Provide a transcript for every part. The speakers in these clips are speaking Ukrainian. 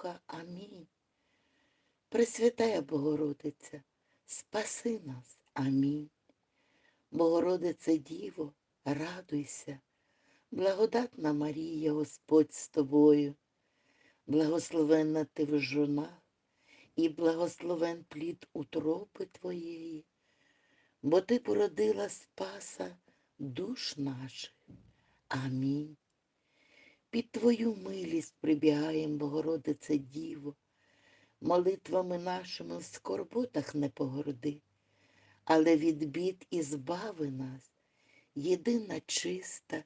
Духа. Амінь. Пресвятая Богородиця, спаси нас. Амінь. Богородице Діво, радуйся, благодатна Марія, Господь з тобою, благословенна ти в жонах, і благословен плід утропи твоєї, бо ти породила Спаса душ наших. Амінь. Під Твою милість прибігаєм, Богородице Діво, молитвами нашими в скорботах не погорди, але від бід і збави нас, єдина чиста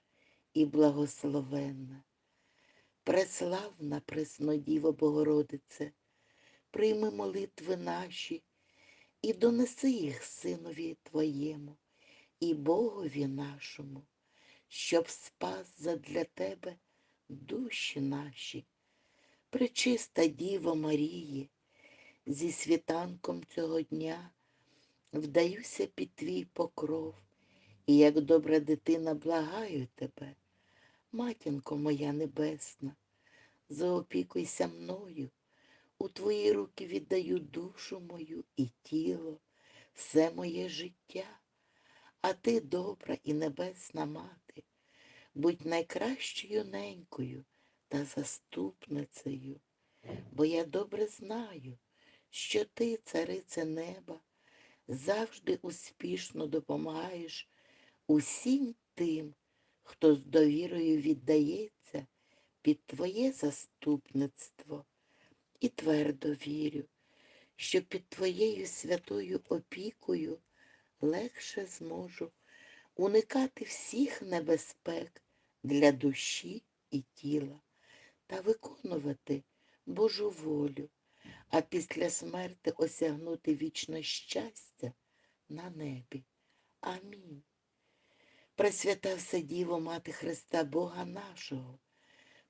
і благословенна. Преславна Преснодіво Богородице, прийми молитви наші і донеси їх Синові Твоєму і Богові нашому, щоб спас задля Тебе душі наші. Пречиста Діво Марії, зі світанком цього дня вдаюся під твій покров, і як добра дитина благаю тебе, матінко моя небесна, заопікуйся мною, у твої руки віддаю душу мою і тіло, все моє життя, а ти добра і небесна мати, будь найкращою ненькою та заступницею, бо я добре знаю, що ти, царице неба, завжди успішно допомагаєш усім тим, хто з довірою віддається під Твоє заступництво, і твердо вірю, що під Твоєю святою опікою легше зможу уникати всіх небезпек для душі і тіла та виконувати Божу волю, а після смерти осягнути вічне щастя на небі. Амінь. Пресвята Вседіво, Мати Христа Бога нашого,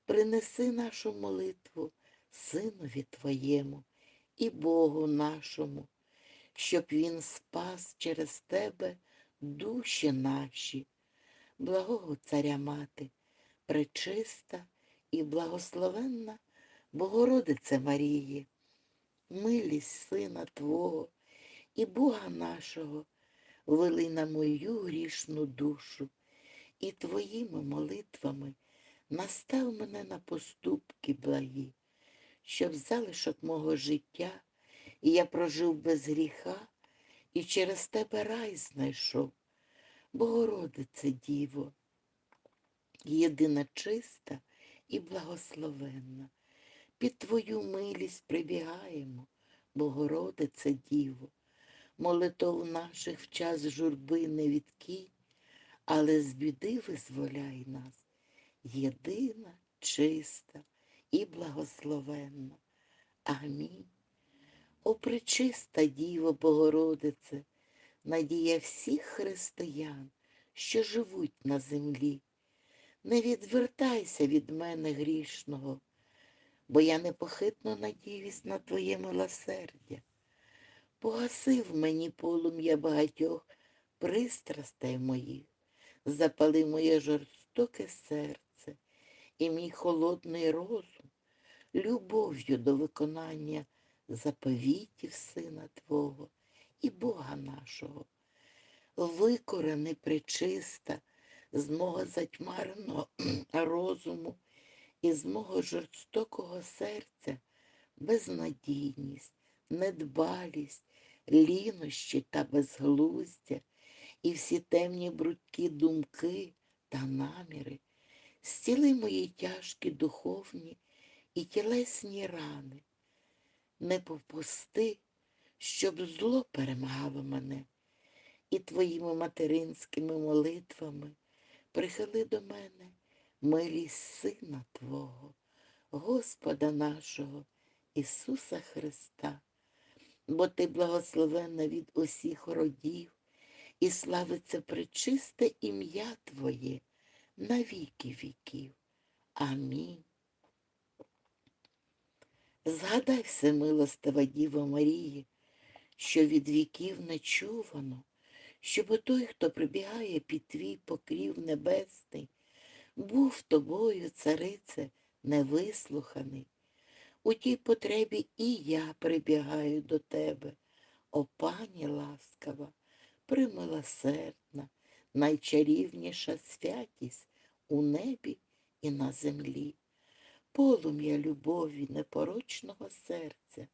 принеси нашу молитву Синові Твоєму і Богу нашому, щоб Він спас через Тебе душі наші, благого Царя Мати, пречиста і благословенна Богородице Марії, милість Сина Твого і Бога нашого, вели на мою грішну душу, і Твоїми молитвами настав мене на поступки благі, щоб залишок мого життя я прожив без гріха, і через тебе рай знайшов. Богородице Діво, єдина чиста і благословенна. Під Твою милість прибігаємо, Богородице Діво, молитов наших в час журби не відкинь, але з біди визволяй нас, єдина, чиста і благословенна. Амінь. О пречиста Діво Богородице, надія всіх християн, що живуть на землі. Не відвертайся від мене грішного, бо я непохитно надіюсь на Твоє милосердя. Погасив мені полум'я багатьох пристрастей моїх, запали моє жорстоке серце і мій холодний розум, любов'ю до виконання заповітів Сина Твого і Бога нашого. Викорени причиста з мого затьмареного розуму і з мого жорстокого серця безнадійність, недбалість, лінощі та безглуздя і всі темні брудкі думки та наміри, зціли мої тяжкі духовні і тілесні рани. Не попусти, щоб зло перемагало мене, і твоїми материнськими молитвами прихили до мене милість Сина Твого, Господа нашого, Ісуса Христа, бо Ти благословенна від усіх родів, і славиться пречисте ім'я Твоє на віки віків. Амінь. Згадай все, милостива Діво Марії, що від віків не чувано, щоб той, хто прибігає під твій покрів небесний, був тобою, царице, невислуханий. У тій потребі і я прибігаю до тебе. О пані ласкава, примилосердна, найчарівніша святість у небі і на землі. Полум'я любові непорочного серця,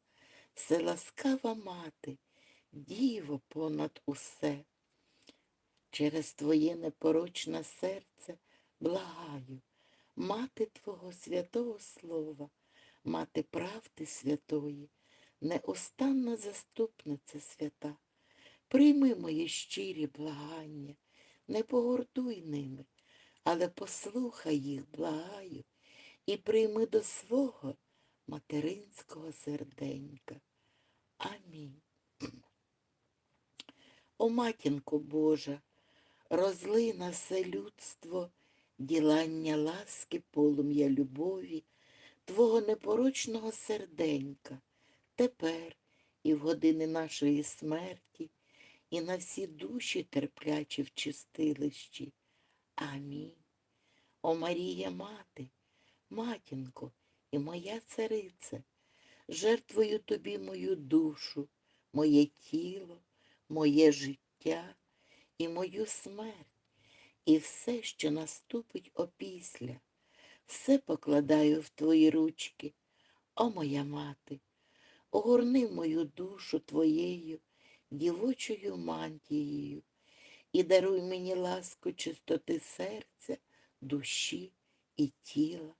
вселаскава мати, діво понад усе. Через твоє непорочне серце благаю, мати Твого святого Слова, мати правди святої, неостанна заступниця свята. Прийми мої щирі благання, не погордуй ними, але послухай їх, благаю, і прийми до свого материнського серденька. Амінь. О, матінко Божа, розлий на все людство ділання ласки, полум'я любові, Твого непорочного серденька, тепер і в години нашої смерті, і на всі душі терплячі в чистилищі. Амінь. О Марія мати, матінко і моя царице, жертвую тобі мою душу, моє тіло, моє життя і мою смерть, і все, що наступить опісля, все покладаю в твої ручки, о моя мати, огорни мою душу твоєю дівочою мантією і даруй мені ласку чистоти серця, душі і тіла.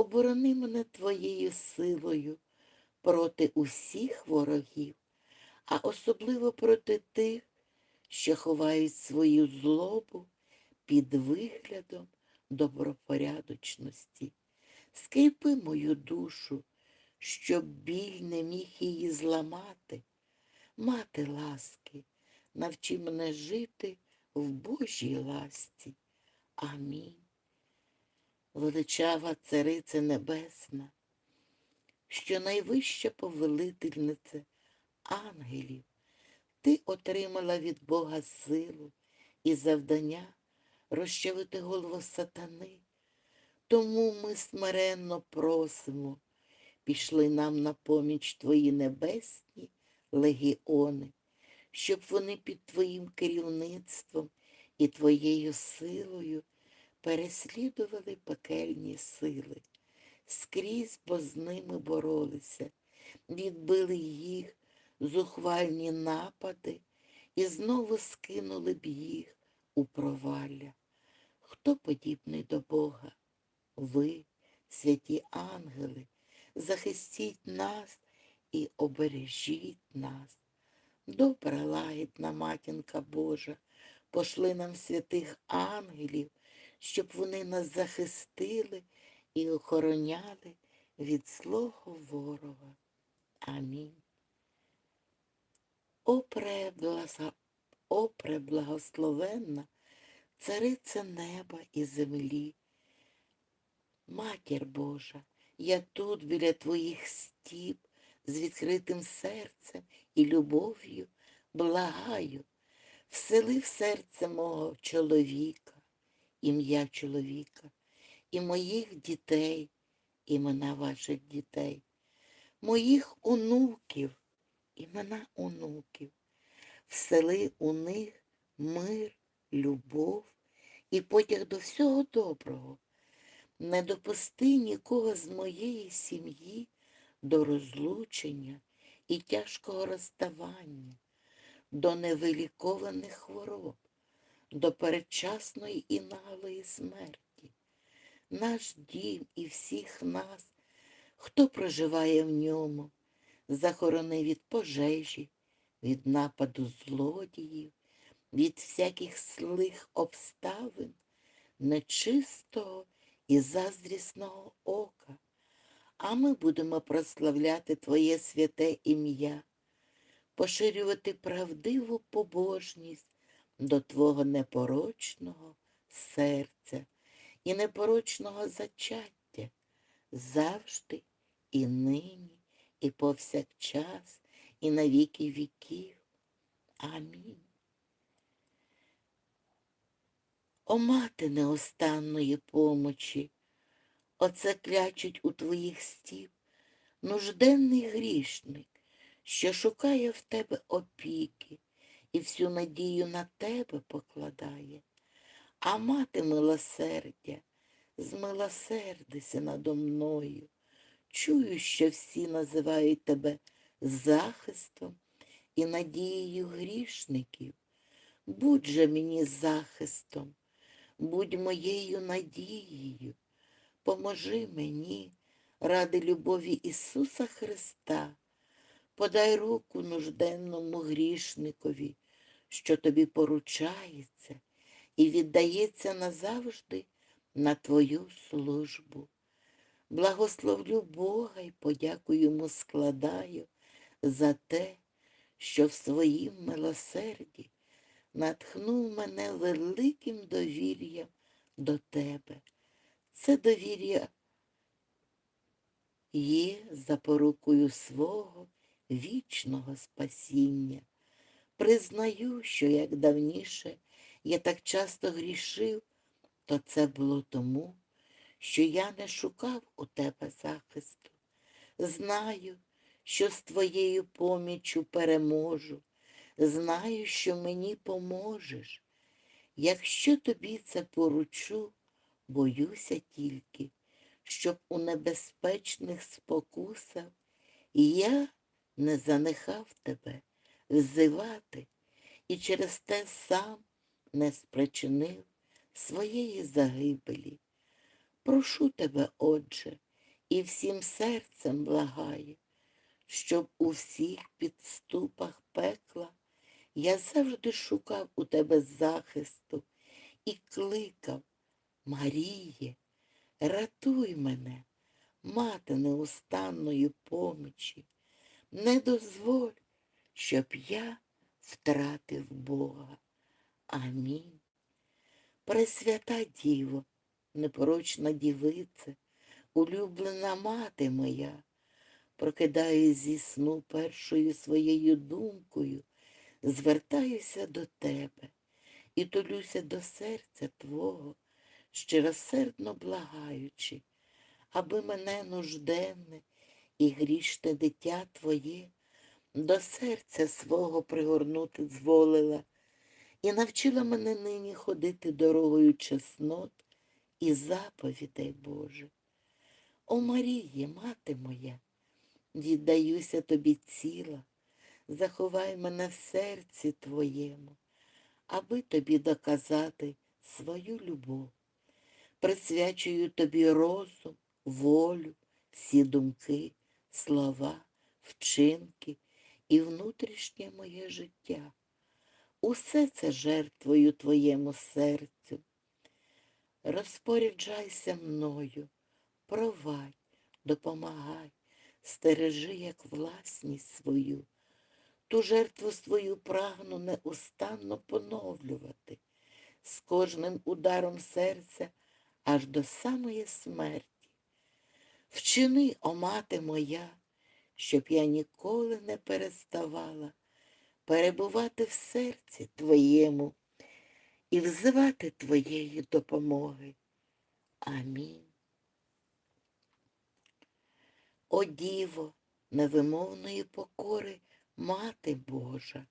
Оборони мене твоєю силою проти усіх ворогів, а особливо проти тих, що ховають свою злобу під виглядом добропорядочності. Скріпи мою душу, щоб біль не міг її зламати. Мати ласки, навчи мене жити в Божій ласці. Амінь. Величава Царице Небесна, що найвища повелительниця ангелів, ти отримала від Бога силу і завдання розчавити голову сатани. Тому ми смиренно просимо, пішли нам на поміч твої небесні легіони, щоб вони під твоїм керівництвом і твоєю силою переслідували пекельні сили, скрізь бо з ними боролися, відбили їх зухвальні напади і знову скинули б їх у провалля. Хто подібний до Бога? Ви, святі ангели, захистіть нас і обережіть нас. Добра лагідна матінка Божа, пошли нам святих ангелів, щоб вони нас захистили і охороняли від злого ворога. Амінь. О, пребласа, о преблагословенна, цариця неба і землі. Матір Божа, я тут біля твоїх стіп, з відкритим серцем і любов'ю благаю, всели в серце мого чоловіка, ім'я чоловіка, і моїх дітей, імена ваших дітей, моїх онуків, імена онуків, всели у них мир, любов і потяг до всього доброго. Не допусти нікого з моєї сім'ї до розлучення і тяжкого розставання, до невилікованих хвороб, до передчасної і наглої смерті. Наш дім і всіх нас, хто проживає в ньому, захорони від пожежі, від нападу злодіїв, від всяких злих обставин, нечистого і заздрісного ока а ми будемо прославляти Твоє святе ім'я, поширювати правдиву побожність до Твого непорочного серця і непорочного зачаття завжди і нині, і повсякчас, і на віки віків. Амінь. О мати неостанної помочі, Оце клячуть у твоїх стіп нужденний грішник, що шукає в тебе опіки і всю надію на тебе покладає. А мати милосердя, змилосердися надо мною. Чую, що всі називають тебе захистом і надією грішників. Будь же мені захистом, будь моєю надією, поможи мені ради любові Ісуса Христа, подай руку нужденному грішникові, що тобі поручається і віддається назавжди на Твою службу. Благословлю Бога і подяку йому складаю за те, що в своїм милосерді натхнув мене великим довір'ям до тебе. Це довір'я є запорукою свого вічного спасіння. Признаю, що як давніше я так часто грішив, то це було тому, що я не шукав у тебе захисту. Знаю, що з твоєю поміччю переможу, знаю, що мені поможеш. Якщо тобі це поручу, боюся тільки, щоб у небезпечних спокусах я не занехав тебе взивати і через те сам не спричинив своєї загибелі. Прошу тебе, Отже, і всім серцем благаю, щоб у всіх підступах пекла я завжди шукав у тебе захисту і кликав, Маріє, рятуй мене, мати неустанної помічі, не дозволь, щоб я втратив Бога. Амінь. Пресвята Діво, непорочна дівице, улюблена мати моя, прокидаюсь зі сну першою своєю думкою, звертаюся до тебе і толюся до серця Твого, щиросердно благаючи, аби мене нужденне і грішне дитя Твоє до серця свого пригорнути зволила і навчила мене нині ходити дорогою чеснот і заповідей Боже. О Маріє, мати моя, віддаюся тобі ціла, заховай мене в серці твоєму, аби тобі доказати свою любов. Присвячую тобі розум, волю, всі думки, слова, вчинки і внутрішнє моє життя. Усе це жертвою твоєму серцю. Розпоряджайся мною, провадь, допомагай, стережи, як власність свою. Ту жертву свою прагну неустанно поновлювати, з кожним ударом серця аж до самої смерті. Вчини, о мати моя, щоб я ніколи не переставала перебувати в серці Твоєму і взивати Твоєї допомоги. Амінь. О Діво, невимовної покори, Мати Божа,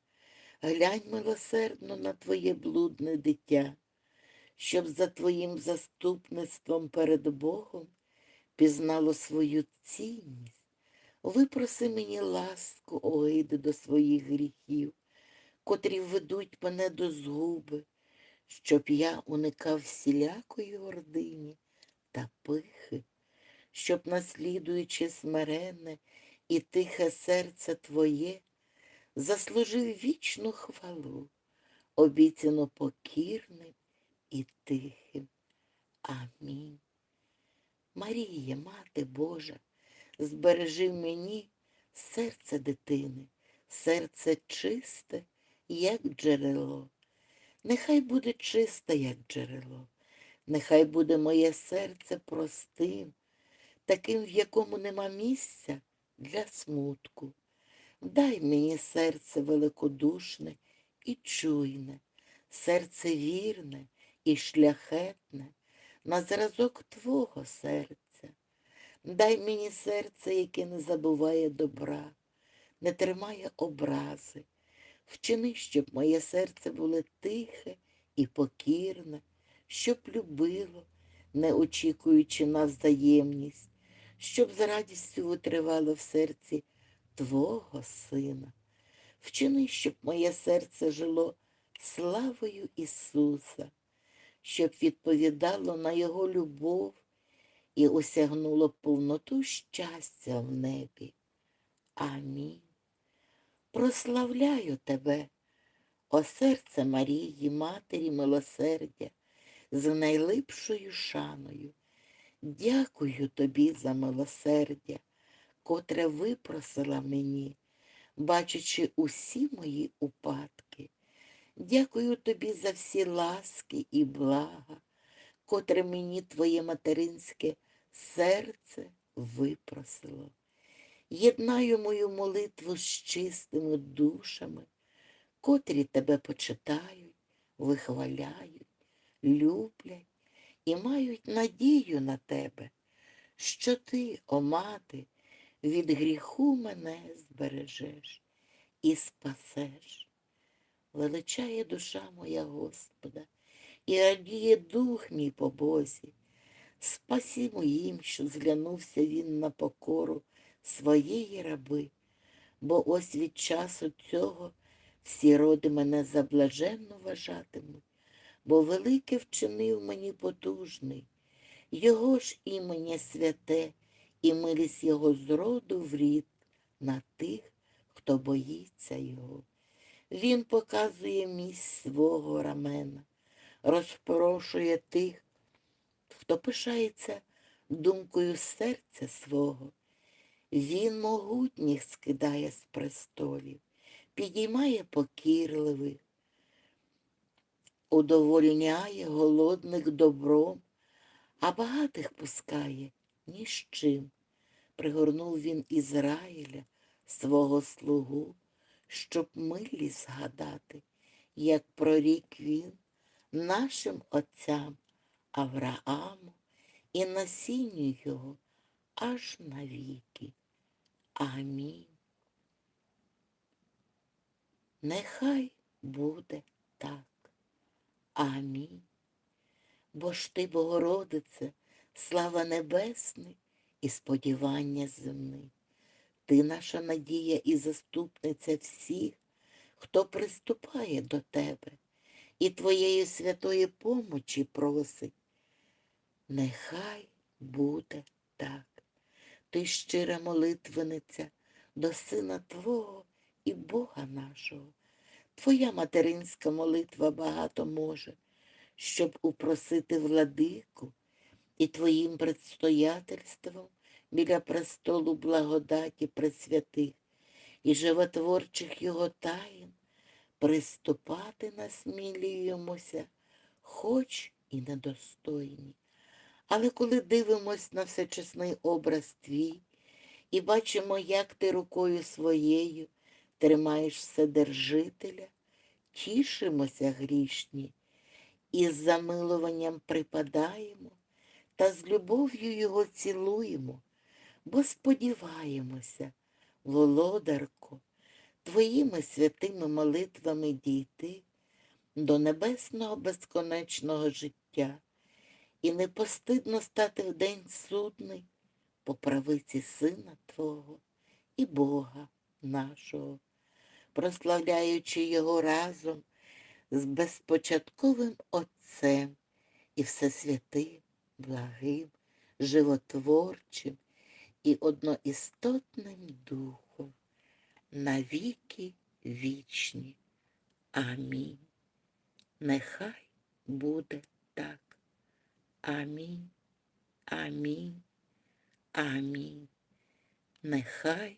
глянь милосердно на Твоє блудне дитя, щоб за Твоїм заступництвом перед Богом пізнало свою цінність. Випроси мені ласку, огиди до своїх гріхів, котрі ведуть мене до згуби, щоб я уникав всілякої гордині та пихи, щоб, наслідуючи смиренне і тихе серце Твоє, заслужив вічну хвалу, обіцяно покірним і тихим. Амінь. Марія, Мати Божа, збережи мені серце дитини, серце чисте, як джерело. Нехай буде чисте, як джерело, нехай буде моє серце простим, таким, в якому нема місця для смутку. Дай мені серце великодушне і чуйне, серце вірне і шляхетне, на зразок Твого серця. Дай мені серце, яке не забуває добра, не тримає образи. Вчини, щоб моє серце було тихе і покірне, щоб любило, не очікуючи на взаємність, щоб з радістю витривало в серці Твого Сина. Вчини, щоб моє серце жило славою Ісуса, щоб відповідало на Його любов і осягнуло повноту щастя в небі. Амінь. Прославляю тебе, о серце Марії, Матері милосердя, з найлипшою шаною. Дякую тобі за милосердя, котре випросила мені, бачачи усі мої упадки. Дякую тобі за всі ласки і блага, котре мені твоє материнське серце випросило. Єднаю мою молитву з чистими душами, котрі тебе почитають, вихваляють, люблять і мають надію на тебе, що ти, о мати, від гріху мене збережеш і спасеш. Величає душа моя Господа, і радіє дух мій по Бозі. Спасімо їм, що зглянувся він на покору своєї раби, бо ось від часу цього всі роди мене за блаженну вважатимуть, бо велике вчинив мені потужний, його ж імення святе, і милість його з роду в рід на тих, хто боїться його. Він показує місць свого рамена, розпорошує тих, хто пишається думкою серця свого. Він могутніх скидає з престолів, підіймає покірливих, удовольняє голодних добром, а багатих пускає ні з чим. Пригорнув він Ізраїля, свого слугу, щоб милі згадати, як прорік він нашим отцям Аврааму і насінню його аж навіки. Амінь. Нехай буде так. Амінь. Бо ж ти, Богородице, слава небесний і сподівання земний. Ти наша надія і заступниця всіх, хто приступає до тебе і твоєї святої помочі просить. Нехай буде так. Ти щира молитвениця до Сина Твого і Бога нашого. Твоя материнська молитва багато може, щоб упросити владику і Твоїм предстоятельством біля престолу благодаті пресвятих і животворчих його таїн приступати насмілюємося, хоч і недостойні. Але коли дивимось на всечесний образ твій і бачимо, як ти рукою своєю тримаєш Вседержителя, тішимося грішні і з замилуванням припадаємо та з любов'ю його цілуємо, бо сподіваємося, володарко, твоїми святими молитвами дійти до небесного безконечного життя і не постидно стати в день судний по правиці Сина Твого і Бога нашого, прославляючи Його разом з безпочатковим Отцем і Всесвятим, благим, животворчим і одноістотним Духом, навіки вічні. Амінь. Нехай буде так. Амінь, амінь, амінь. Нехай